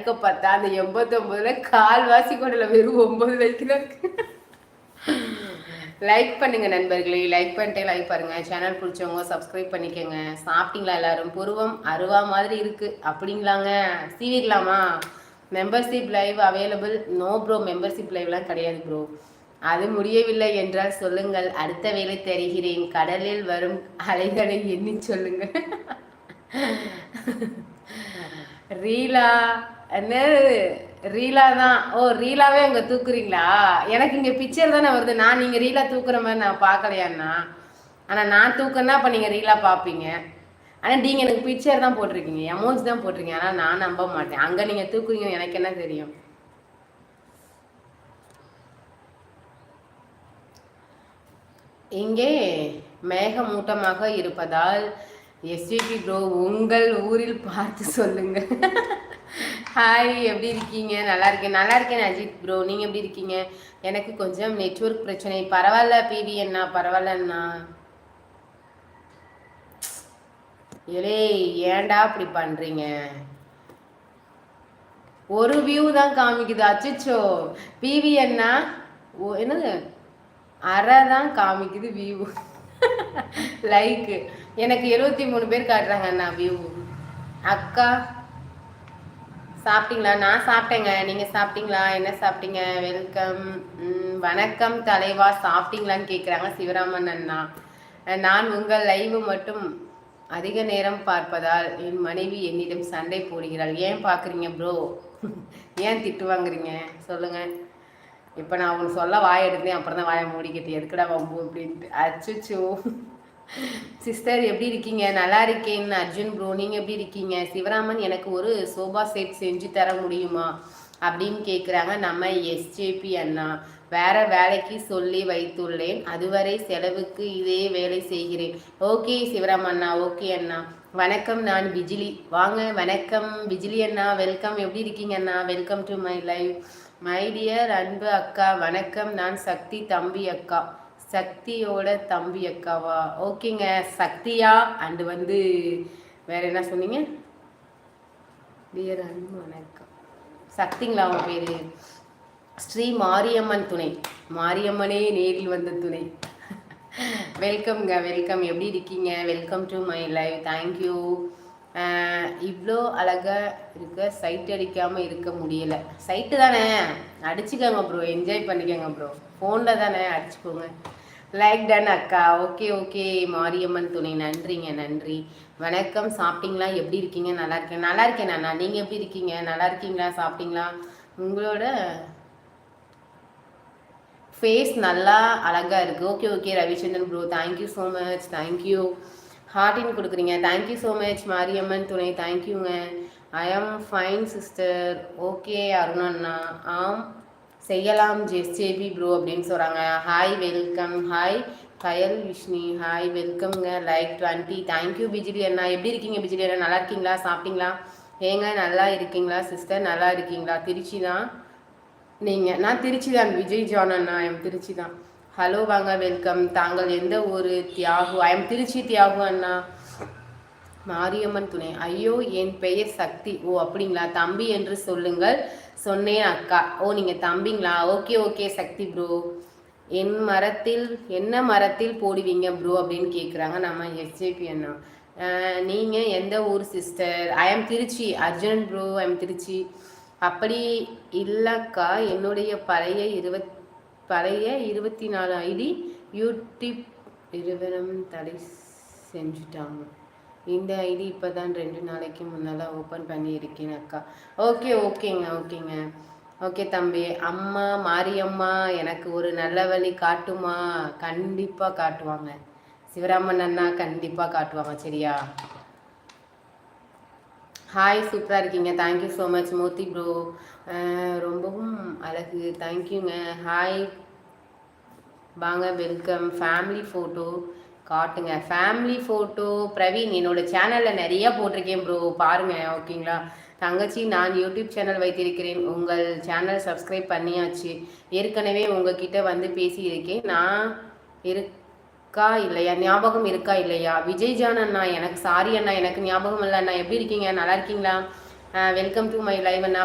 லைக்கை பார்த்தா அந்த எண்பத்தொம்பதுல கால்வாசி கூட வெறும் ஒம்பது லைக் தான் லைக் பண்ணுங்க நண்பர்களே லைக் பண்ணிட்டே லைக் பாருங்க. சேனல் பிடிச்சவங்க சப்ஸ்கிரைப் பண்ணிக்கோங்க. சாப்பிட்டீங்களா எல்லாரும்? புருவம் அருவா மாதிரி இருக்கு. அப்படிங்களாங்க? சீவிடலாமா? Membership live available no bro membership லைவ்லாம் கிடையாது ப்ரோ அது முடியவில்லை என்றால் சொல்லுங்கள். அடுத்த வேலை தருகிறேன். கடலில் வரும் அலைகளை எண்ணி சொல்லுங்கள். ரீலா ரீலா தான். ஓ ரீலாவே அங்கே தூக்குறீங்களா? எனக்கு இங்கே பிக்சர் தானே வருது. நான் நீங்கள் ரீலா தூக்குற மாதிரி நான் பார்க்கலையாண்ணா? ஆனால் நான் தூக்குன்னா அப்போ நீங்கள் ரீலா பார்ப்பீங்க. ஆனால் நீங்கள் எனக்கு பிக்சர் தான் போட்டிருக்கீங்க. எமோஜ் தான் போட்டிருக்கீங்க. ஆனால் நான் நம்ப மாட்டேன். அங்கே நீங்கள் தூக்குறீங்க எனக்கு என்ன தெரியும்? இங்கே மேகமூட்டமாக இருப்பதால் எஸ்விபி ப்ரோ உங்கள் ஊரில் பார்த்து சொல்லுங்கள். ஹாய் எப்படி இருக்கீங்க? நல்லா இருக்கேன். நல்லா இருக்கேன் அஜித் ப்ரோ நீங்கள் எப்படி இருக்கீங்க? எனக்கு கொஞ்சம் நெட்ஒர்க் பிரச்சனை. பரவாயில்ல பிவி அண்ணா. பரவாயில்லண்ணா ஏலே ஏன்டா அப்படி பண்ணுறீங்க ஒரு வியூ தான் காமிக்குது. அச்சச்சோ. பிவி அண்ணா ஓ என்னது? அரை தான் காமிக்குது வியூ லைக்கு எனக்கு எழுபத்தி மூணு பேர் காட்டுறாங்க அண்ணா வியூ அக்கா சாப்பிட்டீங்களா? நான் சாப்பிட்டேங்க. நீங்கள் சாப்பிட்டீங்களா? என்ன சாப்பிட்டீங்க? வெல்கம் வணக்கம் தலைவா. சாப்பிட்டீங்களான்னு கேட்குறாங்க சிவராமன் அண்ணா. நான் உங்கள் லைவ் மட்டும் அதிக நேரம் பார்ப்பதால் என் மனைவி என்னிடம் சண்டை போடுகிறாள். ஏன் பார்க்குறீங்க ப்ரோ ஏன் திட்டு வாங்குறீங்க? சொல்லுங்கள் இப்போ நான் அவங்க சொல்ல வாய் எடுத்தேன். அப்புறம் தான் வாயை மூடிக்கிட்டு எதுக்குடா வம்பு? அப்படின்ட்டு. அச்சுச்சோ. சிஸ்டர் எப்படி இருக்கீங்க? நல்லா இருக்கேன். அர்ஜுன் ப்ரோ நீங்கள் எப்படி இருக்கீங்க? சிவராமன் எனக்கு ஒரு சோபா செட் செஞ்சு தர முடியுமா? அப்படின்னு கேட்குறாங்க நம்ம எஸ்ஜேபி அண்ணா. வேற வேலைக்கு சொல்லி வைத்துள்ளேன். அதுவரை செலவுக்கு இதே வேலை செய்கிறேன். ஓகே சிவராம் அண்ணா ஓகே அண்ணா. வணக்கம் நான் விஜிலி. வாங்க வணக்கம். பிஜிலி அண்ணா வெல்கம் எப்படி இருக்கீங்க அண்ணா? Welcome to my live my dear அன்பு அக்கா வணக்கம். நான் சக்தி தம்பி அக்கா. சக்தியோட தம்பி அக்காவா? ஓகேங்க. சக்தியா? அண்டு வந்து வேற என்ன சொன்னீங்க? டியர் அன்பு வணக்கம். சக்திங்களா அவன் பேரு? ஸ்ரீ மாரியம்மன் துணை. மாரியம்மனே நேரில் வந்த துணை. வெல்கம்ங்க வெல்கம். எப்படி இருக்கீங்க? Welcome to my live. Thank you இவ்வளோ அழகாக இருக்க சைட் அடிக்காமல் இருக்க முடியல. சைட்டு தானே? அடிச்சுக்கோங்க ப்ரோ என்ஜாய் பண்ணிக்கோங்க ப்ரோ ஃபோனில் தானே? அடிச்சுக்கோங்க. லைக் டன் அக்கா. ஓகே ஓகே மாரியம்மன் துணை. நன்றிங்க நன்றி. வணக்கம். சாப்பிட்டீங்களா? எப்படி இருக்கீங்க? நல்லா இருக்கேன். நல்லா இருக்கேன் அண்ணா. நீங்கள் எப்படி இருக்கீங்க? நல்லா இருக்கீங்களா? சாப்பிட்டீங்களா? உங்களோட ஃபேஸ் நல்லா அழகாக இருக்குது okay okay Ravichandran bro thank you so much thank you heart கொடுக்குறீங்க. Thank you so much Mariamman துணை. தேங்க்யூங்க ஐ ஆம் ஃபைன் சிஸ்டர் ஓகே அருணண்ணா ஆம். செய்யலாம் ஜெஸ்ஜேபி ப்ரோ அப்படின்னு சொல்கிறாங்க hi welcome hi Kayal Vishni hi வெல்கம்ங்க like twenty thank you Bijili அண்ணா. எப்படி இருக்கீங்க பிஜிலி அண்ணா? நல்லா இருக்கீங்களா? சாப்பிட்டீங்களா? ஏங்க நல்லா இருக்கீங்களா சிஸ்டர் நல்லா இருக்கீங்களா? திருச்சி தான். நீங்கள் நான் திருச்சி தான் விஜய் ஜான் அண்ணா. எம் திருச்சி தான். ஹலோ வாங்க வெல்கம் தாங்கள் எந்த ஊர்? தியாகு. ஐ எம் திருச்சி தியாகு அண்ணா. மாரியம்மன் துணை. ஐயோ என் பெயர் சக்தி. ஓ அப்படிங்களா? தம்பி என்று சொல்லுங்கள். சொன்னேன் அக்கா. ஓ நீங்கள் தம்பிங்களா? Okay okay Sakthi bro. என் மரத்தில் என்ன மரத்தில் போடுவீங்க ப்ரோ அப்படின்னு கேட்குறாங்க நம்ம எஸ்ஜேபி அண்ணா. நீங்கள் எந்த ஊர் sister? I am Trichy. Arjun bro I am Trichy. அப்படி இல்லைக்கா. என்னுடைய பழைய இருபத் பழைய இருபத்தி நாலு ஐடி யூடியூப் நிறுவனம் தடை செஞ்சுட்டாங்க. இந்த ஐடி இப்போ தான் ரெண்டு நாளைக்கு முன்னால் ஓப்பன் பண்ணியிருக்கேன் அக்கா. ஓகே ஓகேங்க ஓகேங்க ஓகே தம்பி. அம்மா மாரியம்மா எனக்கு ஒரு நல்ல வழி காட்டுமா? கண்டிப்பாக காட்டுவாங்க. சிவராமன் அண்ணா கண்டிப்பாக காட்டுவாங்க சரியா? ஹாய் சூப்பராக இருக்கீங்க. Thank you so much Murthy bro ரொம்பவும் அழகு. தேங்க்யூங்க ஹாய் வாங்க வெல்கம் ஃபேமிலி ஃபோட்டோ காட்டுங்க. ஃபேமிலி ஃபோட்டோ பிரவீன் என்னோட சேனலில் நிறைய போட்டிருக்கேன் ப்ரோ பாருங்கள் ஓகேங்களா? தங்கச்சி நான் யூடியூப் சேனல் வைத்திருக்கிறேன். உங்கள் சேனல் சப்ஸ்கிரைப் பண்ணியாச்சு. ஏற்கனவே உங்ககிட்ட வந்து பேசியிருக்கேன். நான் இருக்கா இல்லையா? ஞாபகம் இருக்கா இல்லையா? விஜய் ஜான் அண்ணா எனக்கு சாரி அண்ணா எனக்கு ஞாபகம் இல்லை அண்ணா. எப்படி இருக்கீங்க? நல்லா இருக்கீங்களா? Welcome to my live Anna.